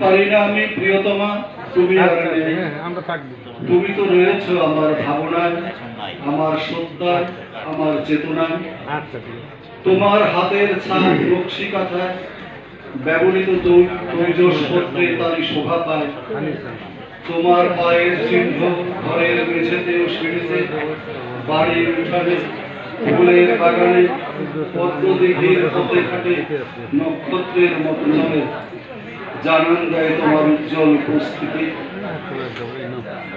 পারি না আমি প্রিয়তমা তুমি। হ্যাঁ, তুমি তো রয়েছো আমার ভাবনায় আমার সত্তায় আমার চেতনায়। আচ্ছা তোমার হাতের ছাপ নকশি কাঁথায় ব্যবহৃত তৈজসপত্রে তারই শোভা পায়। তোমার পায়ের চিহ্ন ঘরের মেঝেতে ও সিঁড়িতে বাড়ির উঠানে ফুলের বাগানে পদ্ম দিঘির পথে ঘাটে নক্ষত্রের মতো জানান দেয় তোমার উজ্জ্বল উপস্থিতি।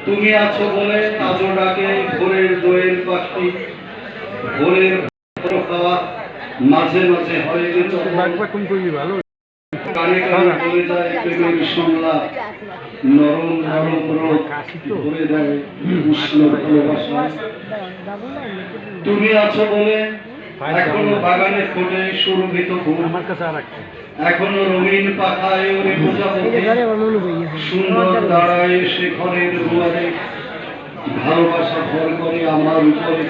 তুমি আছো বলে আজও ডাকে ভোরের দোয়েল পাখি, ভোরের খাওয়া মাঝে মাঝে হয় কানে কানে বলে যায় প্রেমের সংলাপ নরম নরম রোগ ভরে দেয় উষ্ণ ভালোবাসা। তুমি আছো বলে এখনও বাগানে ফোটে সুরভিত ফুল। আমার কাছে আর এখনও রঙিন পাখায় ওরে প্রজাপতি সুন্দর দাঁড়ায় সে ঘরের দুয়ারে ভালোবাসা ভর করে আমার উপরে।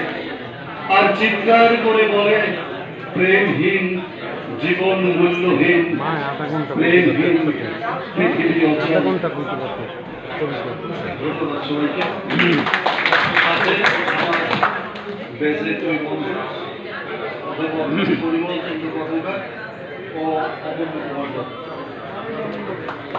আর চিৎকার করে বলে প্রেমহীন জীবন মূল্যহীন প্রেমহীন পৃথিবী ধন্যবাদ সবাইকে। তুই বন্ধু। পরিমল চন্দ্র কর্মকার ও অপূর্ব কুমার দত্ত।